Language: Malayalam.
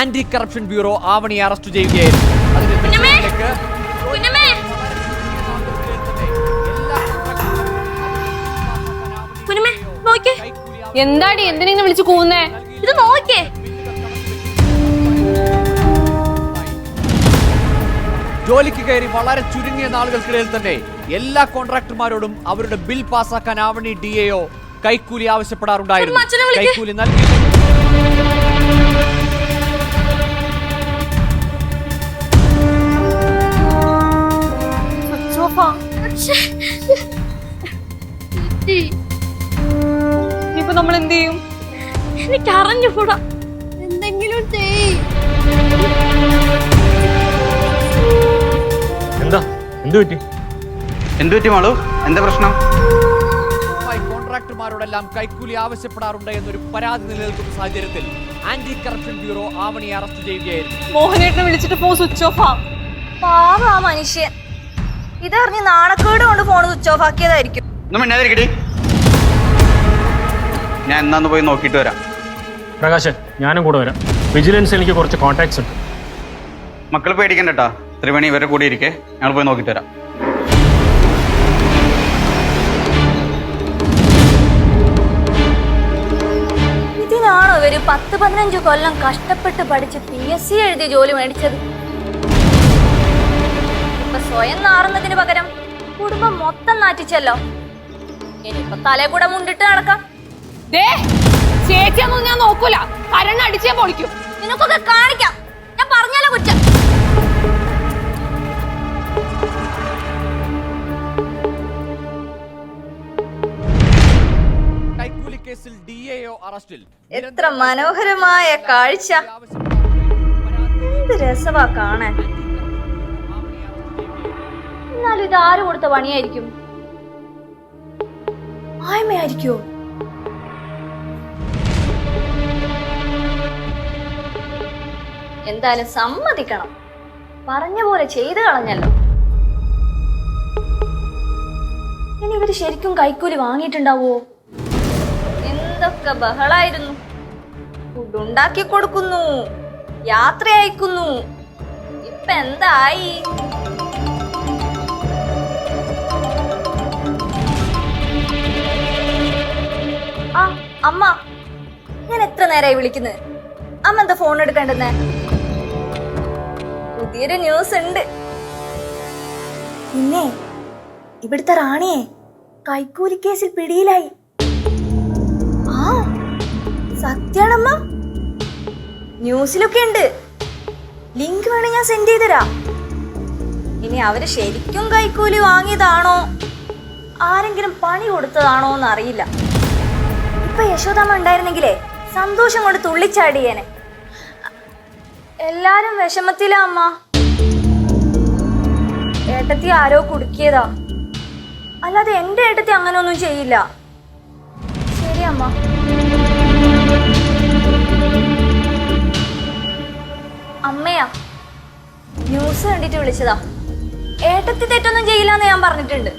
ആന്റി കറപ്ഷൻ ബ്യൂറോ ആവണിയെ അറസ്റ്റ് ചെയ്യുകയായിരുന്നു. എന്താടി? എന്തിനെ വിളിച്ചു കൂന്നേ ഇത് നോക്കേ ജോലിക്ക് കയറി വളരെ ചുരുങ്ങിയ നാളുകൾക്കിടയിൽ തന്നെ എല്ലാ കോൺട്രാക്ടർമാരോടും അവരുടെ ബിൽ പാസ്സാക്കാൻ ആവണി ഡി എയോ കൈക്കൂലി ആവശ്യപ്പെടാറുണ്ടായിരുന്നു. കൈക്കൂലി നൽകി ഇപ്പൊ നമ്മൾ എന്ത് ചെയ്യും? എനിക്ക് അറിഞ്ഞുകൂടാ എന്തെങ്കിലും ചെയ് എന്താ? എന്ത് പറ്റി? എന്ത് പറ്റി മാളു? എന്താ പ്രശ്നം? കോൺട്രാക്ടർമാരോടെല്ലാം കൈക്കൂലി ആവശ്യപ്പെടാറുണ്ട് എന്നൊരു പരാതി നിലനിൽക്കുന്ന സാഹചര്യത്തിൽ anti corruption bureau Avani arrest ചെയ്യുകയായിരുന്നു. മോഹനേട്ടനെ വിളിച്ചിട്ട് പോ സ്വിച്ച് ഓഫ് ആ. പാവ ആ മനുഷ്യൻ. ഇതറിഞ്ഞ് നാണക്കേട് കൊണ്ട് ഫോൺ സ്വിച്ച് ഓഫ് ആക്കിയതായിരിക്കും. ഒന്നും മിണ്ടാതിരിക്കടി. ഞാൻ എന്നാന്ന് പോയി നോക്കിട്ട് വരാം. പ്രകാശൻ ഞാനും കൂടെ വരാം. വിജിലൻസ് എനിക്ക് കുറച്ച് കോൺടാക്ട്സ് ഉണ്ട്. മക്കൾ പേടിക്കണ്ട കേട്ടാ ത്രിവേണി ഇവരുടെ കൂടെ ഇരിക്കെ. ഞങ്ങൾ പോയി നോക്കിട്ട് വരാം. ഇതിനാണോ ഇവർ പത്ത് പതിനഞ്ച് കൊല്ലം കഷ്ടപ്പെട്ട് പഠിച്ച് പി എസ് സി എഴുതി ജോലി മേടിച്ചത്? സ്വയം നാറുന്നതിന് പകരം കുടുംബം മൊത്തം നാറ്റിച്ചല്ലോ. ഇനിയിപ്പൊ തലേ കൂടെ മുണ്ടിട്ട് നടക്കാം. ദേ ചേച്ചിയൊന്നും ഞാൻ നോക്കൂല. കരണ് അടിച്ചേ പൊളിക്കും. നിനക്കൊക്കെ കാണിക്കാം. ഞാൻ പറഞ്ഞാലോ കുറ്റം. കേസിൽ ഡി അറസ്റ്റിൽ. എത്ര മനോഹരമായ കാഴ്ച. എന്ത് രസവാ കാണാൻ. എന്നാലും ഇത് ആര് കൊടുത്ത പണിയായിരിക്കും? ആയ്മയായിരിക്കോ? എന്തായാലും സമ്മതിക്കണം. പറഞ്ഞ പോലെ ചെയ്തു കളഞ്ഞല്ലോ. ഇനി ഇവർ ശരിക്കും കൈക്കൂലി വാങ്ങിയിട്ടുണ്ടാവോ? എന്തൊക്കെ ബഹളായിരുന്നു. ഫുഡ് ഉണ്ടാക്കി കൊടുക്കുന്നു. യാത്ര അയക്കുന്നു. ഇപ്പൊ എന്തായി അമ്മ ഞാൻ എത്ര നേരമായി വിളിക്കുന്നത് അമ്മ എന്താ ഫോൺ എടുക്കണ്ടെന്നേ? പുതിയൊരു ന്യൂസ് ഉണ്ട്. പിന്നെ ഇവിടുത്തെ റാണിയെ കൈക്കൂലി കേസിൽ പിടിയിലായി. ആ സത്യാണമ്മ. ന്യൂസിലൊക്കെ ഉണ്ട്. ലിങ്ക് വേണേ ഞാൻ സെൻഡ് ചെയ്തുതരാം. ഇനി അവർ ശരിക്കും കൈക്കൂലി വാങ്ങിയതാണോ? ആരെങ്കിലും പണി കൊടുത്തതാണോ എന്ന് അറിയില്ല ഇപ്പൊ യശോദാമ്മ ഉണ്ടായിരുന്നെങ്കിലേ സന്തോഷം കൊണ്ട് തുള്ളിച്ചാടിയേനെ. എല്ലാരും വിഷമത്തിലാ അമ്മ. ഏട്ടത്തി ആരോ കുടുക്കിയതാ. അല്ലാതെ എന്റെ ഏട്ടത്തി അങ്ങനെ ഒന്നും ചെയ്യില്ല. ശരി അമ്മ. അമ്മയാ ന്യൂസ് കണ്ടിട്ട് വിളിച്ചതാ. ഏട്ടത്തി തെറ്റൊന്നും ചെയ്യില്ല എന്ന് ഞാൻ പറഞ്ഞിട്ടുണ്ട്.